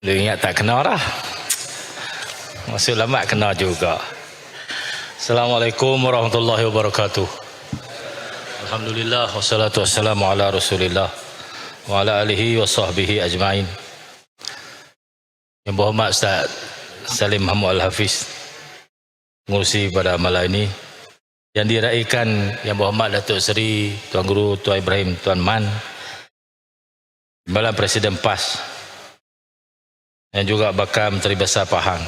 Dia ingat tak kena dah. Masih lama kena juga. Assalamualaikum warahmatullahi wabarakatuh. Alhamdulillah wassalatu wassalamu ala Rasulillah wa ala alihi wa sahbihi ajmain. Yang berhormat Ustaz Salim Muhammad Al-Hafiz mengurusi pada malam ini yang diraikan yang berhormat Datuk Seri Tuan Guru Tuan Ibrahim Tuan Man Timbalan Presiden PAS dan juga bakal Menteri Besar Pahang.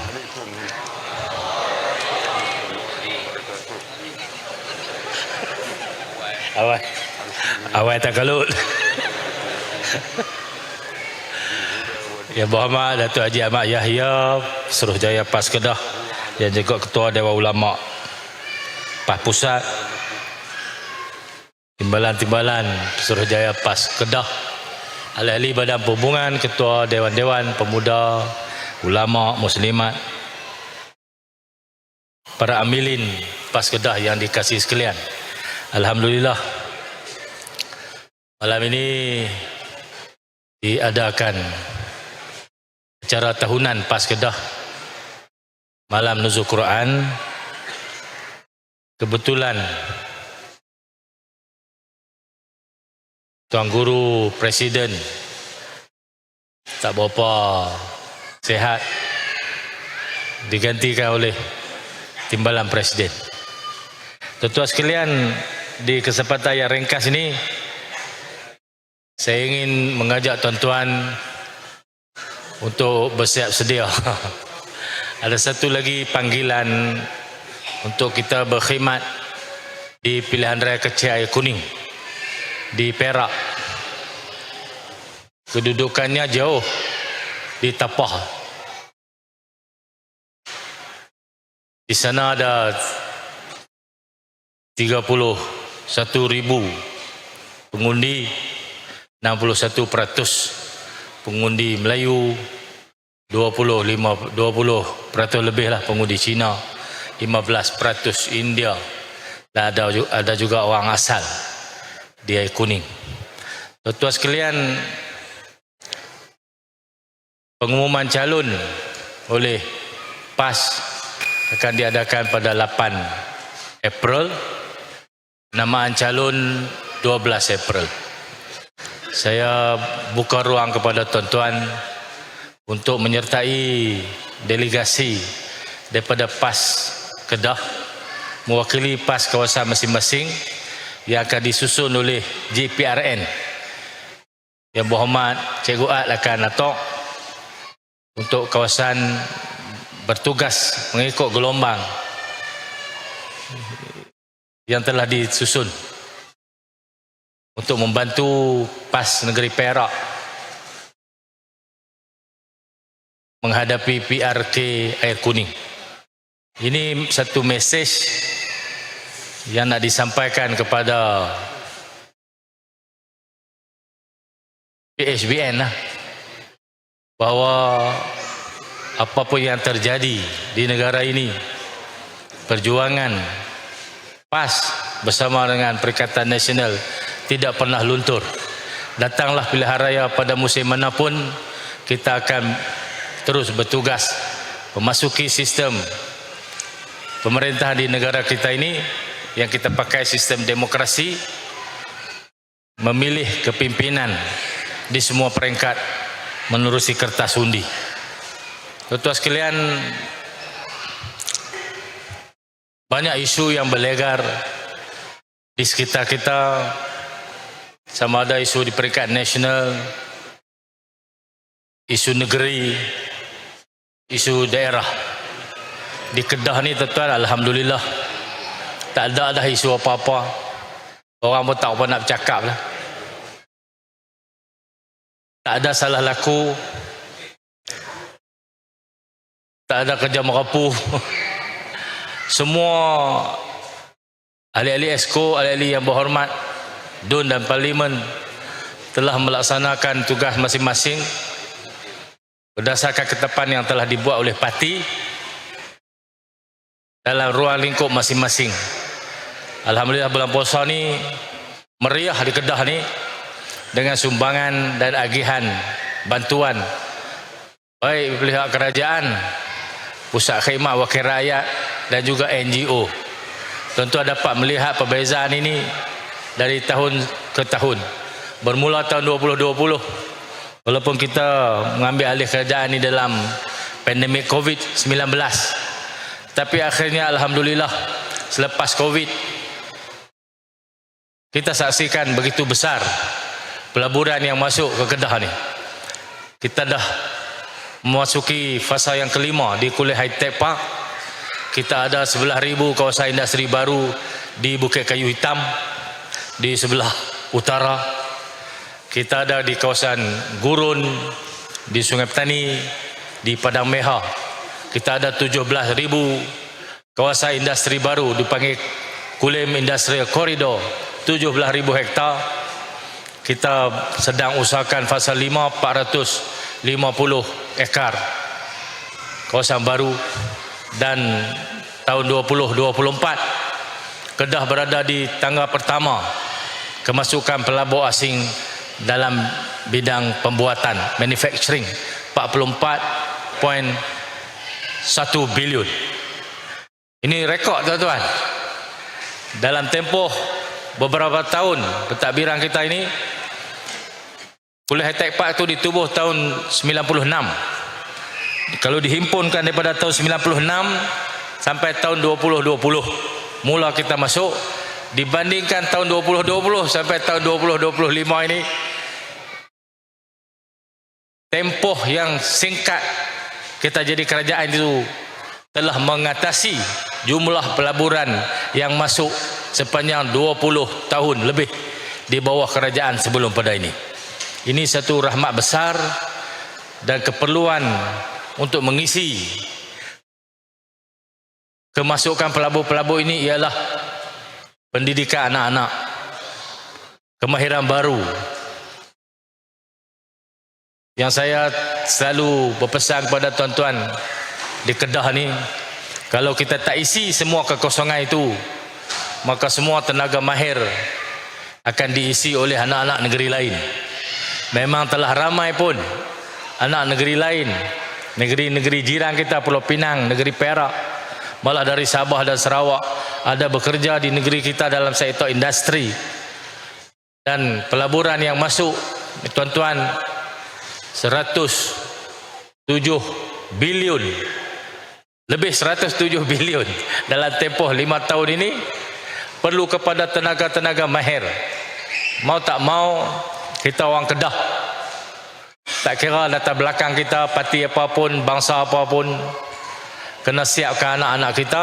Awal, awal tak kalut. Yang berhormat Datuk Haji Ahmad Yahya Suruh Jaya PAS Kedah yang juga Ketua Dewan Ulama PAS Pusat Timbalan-timbalan Suruh Jaya PAS Kedah Ahli-ahli Badan Perhubungan Ketua Dewan-Dewan Pemuda Ulama Muslimat Para amilin PAS Kedah yang dikasih sekalian. Alhamdulillah Malam ini diadakan acara tahunan PAS Kedah. Malam Nuzul Quran kebetulan Tuan Guru Presiden tak berapa sehat digantikan oleh Timbalan Presiden Tuan-tuan sekalian di kesempatan yang ringkas ini saya ingin mengajak tuan-tuan untuk bersiap sedia. Ada satu lagi panggilan untuk kita berkhidmat di pilihan raya kecil air kuning di Perak. Kedudukannya jauh di Tapah. Di sana ada 31 ribu pengundi 61 peratus pengundi Melayu 20 5 20 peratus lebih lah pengundi Cina 15 peratus India dan ada ada juga orang asal di air kuning tuan-tuan sekalian pengumuman calon oleh PAS akan diadakan pada 8 April. Namaan calon 12 April. Saya buka ruang kepada tuan-tuan untuk menyertai delegasi daripada PAS Kedah mewakili PAS kawasan masing-masing yang akan disusun oleh GPRN yang berhormat Cikgu Ad akan atok untuk kawasan bertugas mengikut gelombang yang telah disusun untuk membantu PAS Negeri Perak menghadapi PRK air kuning. Ini satu mesej yang nak disampaikan kepada PHBN lah bahawa apapun yang terjadi di negara ini perjuangan PAS bersama dengan Perikatan Nasional tidak pernah luntur. Datanglah pilihan raya pada musim manapun kita akan terus bertugas memasuki sistem pemerintah di negara kita ini yang kita pakai sistem demokrasi memilih kepimpinan di semua peringkat menerusi kertas undi. Tuan-tuan sekalian banyak isu yang berlegar di sekitar kita sama ada isu di peringkat nasional, isu negeri, isu daerah. Di Kedah ni tuan-tuan, Alhamdulillah, tak ada dah isu apa-apa. Orang pun tak apa nak bercakap lah. Tak ada salah laku. Tak ada kerja merapuh. Semua ahli-ahli esko, ahli-ahli yang berhormat, DUN dan Parlimen telah melaksanakan tugas masing-masing berdasarkan ketetapan yang telah dibuat oleh parti dalam ruang lingkup masing-masing. Alhamdulillah bulan puasa ni meriah di Kedah ni dengan sumbangan dan agihan bantuan baik pihak kerajaan, pusat khidmat wakil rakyat dan juga NGO. Tuan-tuan dapat melihat perbezaan ini dari tahun ke tahun. Bermula tahun 2020, walaupun kita mengambil alih kerajaan ini dalam pandemik COVID-19, tapi akhirnya Alhamdulillah selepas COVID, kita saksikan begitu besar pelaburan yang masuk ke Kedah ni. Kita dah memasuki fasa yang kelima di Kuliah High Tech Park. Kita ada 11,000 kawasan industri baru di Bukit Kayu Hitam di sebelah utara. Kita ada di kawasan Gurun, di Sungai Petani, di Padang Meha. Kita ada 17,000 kawasan industri baru dipanggil Kulim Industrial Corridor, 17,000 hektar. Kita sedang usahakan fasa 5, 450 ekar kawasan baru dan tahun 2024 Kedah berada di tangga pertama kemasukan pelabur asing dalam bidang pembuatan manufacturing 44.1 bilion. Ini rekod tuan-tuan. Dalam tempoh beberapa tahun pentadbiran kita ini Kuliah High Park itu ditubuh tahun 96 kalau dihimpunkan daripada tahun 96 sampai tahun 2020 mula kita masuk dibandingkan tahun 2020 sampai tahun 2025 ini tempoh yang singkat kita jadi kerajaan itu telah mengatasi jumlah pelaburan yang masuk sepanjang 20 tahun lebih di bawah kerajaan sebelum pada ini ini satu rahmat besar dan keperluan untuk mengisi kemasukan pelabur-pelabur ini ialah pendidikan anak-anak kemahiran baru. Yang saya selalu berpesan kepada tuan-tuan di Kedah ni kalau kita tak isi semua kekosongan itu maka semua tenaga mahir akan diisi oleh anak-anak negeri lain memang telah ramai pun anak negeri lain negeri-negeri jiran kita Pulau Pinang, negeri Perak malah dari Sabah dan Sarawak ada bekerja di negeri kita dalam sektor industri. Dan pelaburan yang masuk tuan-tuan 107 bilion. Lebih 107 bilion dalam tempoh 5 tahun ini perlu kepada tenaga-tenaga mahir. Mau tak mau kita orang Kedah. Tak kira latar belakang kita parti apapun bangsa apapun kena siapkan anak-anak kita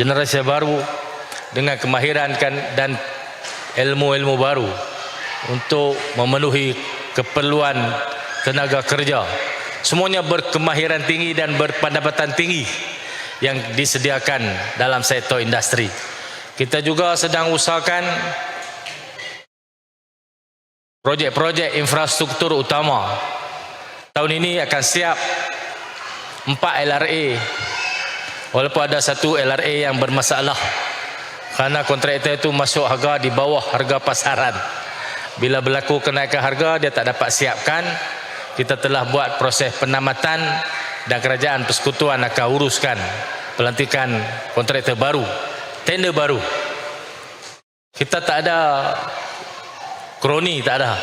generasi baru dengan kemahiran dan ilmu-ilmu baru untuk memenuhi keperluan tenaga kerja. Semuanya berkemahiran tinggi dan berpendapatan tinggi yang disediakan dalam sektor industri. Kita juga sedang usahakan projek-projek infrastruktur utama. Tahun ini akan siap empat LRA walaupun ada satu LRA yang bermasalah kerana kontraktor itu masuk harga di bawah harga pasaran. Bila berlaku kenaikan harga dia tak dapat siapkan. Kita telah buat proses penamatan dan kerajaan persekutuan akan uruskan pelantikan kontraktor baru tender baru. Kita tak ada kroni tak ada.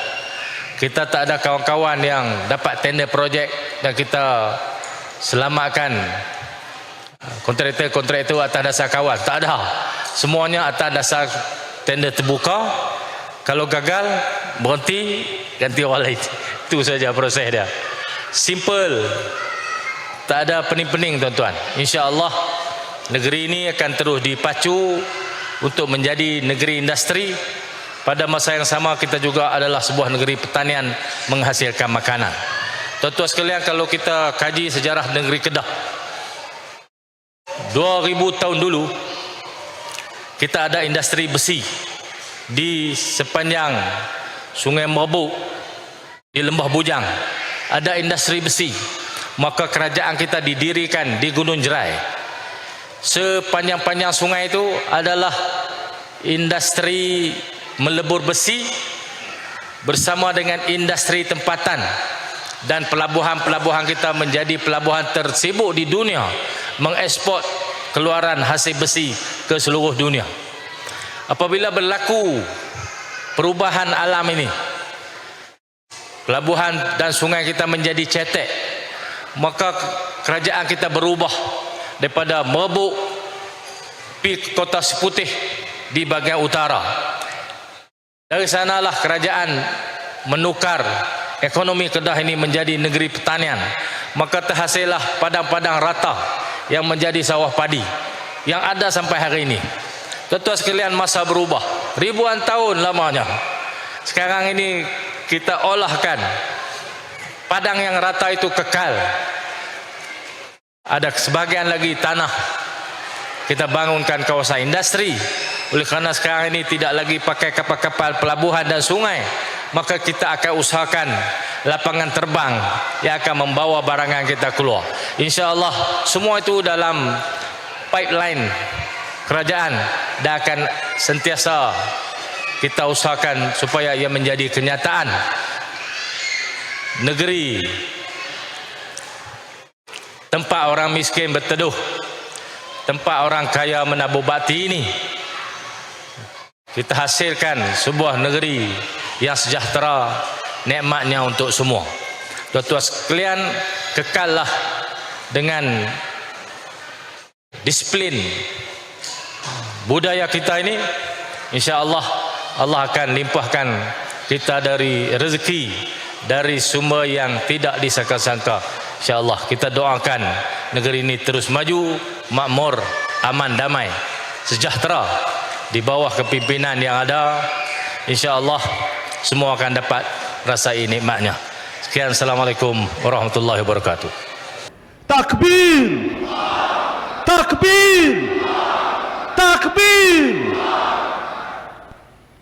Kita tak ada kawan-kawan yang dapat tender projek dan kita selamatkan kontraktor-kontraktor atas dasar kawan. Tak ada. Semuanya atas dasar tender terbuka. Kalau gagal berhenti ganti orang lain. Itu saja proses dia. Simple. Tak ada pening-pening tuan-tuan. insya-Allah negeri ini akan terus dipacu untuk menjadi negeri industri pada masa yang sama kita juga adalah sebuah negeri pertanian menghasilkan makanan. Tuan-tuan sekalian kalau kita kaji sejarah negeri Kedah 2000 tahun dulu kita ada industri besi di sepanjang Sungai Merbuk di Lembah Bujang. Ada industri besi. Maka kerajaan kita didirikan di Gunung Jerai. Sepanjang-panjang sungai itu adalah industri melebur besi bersama dengan industri tempatan dan pelabuhan-pelabuhan kita menjadi pelabuhan tersibuk di dunia mengeksport keluaran hasil besi ke seluruh dunia. Apabila berlaku perubahan alam ini, pelabuhan dan sungai kita menjadi cetek, maka kerajaan kita berubah daripada merebut pi kota seputih di bahagian utara. Dari sanalah kerajaan menukar ekonomi Kedah ini menjadi negeri pertanian. Maka terhasillah padang-padang rata yang menjadi sawah padi yang ada sampai hari ini. Tuan-tuan sekalian masa berubah. Ribuan tahun lamanya. Sekarang ini kita olahkan padang yang rata itu kekal. Ada sebagian lagi tanah kita bangunkan kawasan industri oleh kerana sekarang ini tidak lagi pakai kapal-kapal pelabuhan dan sungai maka kita akan usahakan lapangan terbang yang akan membawa barangan kita keluar. Insyaallah semua itu dalam pipeline kerajaan dan akan sentiasa kita usahakan supaya ia menjadi kenyataan negeri. Tempat orang miskin berteduh tempat orang kaya menabur bakti ini kita hasilkan sebuah negeri yang sejahtera nikmatnya untuk semua. Tuan-tuan sekalian kekallah dengan disiplin budaya kita ini insya-Allah Allah akan limpahkan kita dari rezeki dari sumber yang tidak disangka-sangka. insya-Allah kita doakan negeri ini terus maju makmur aman damai sejahtera di bawah kepimpinan yang ada insya-Allah semua akan dapat rasai nikmatnya. Sekian assalamualaikum warahmatullahi wabarakatuh. Takbir! Takbir! Takbir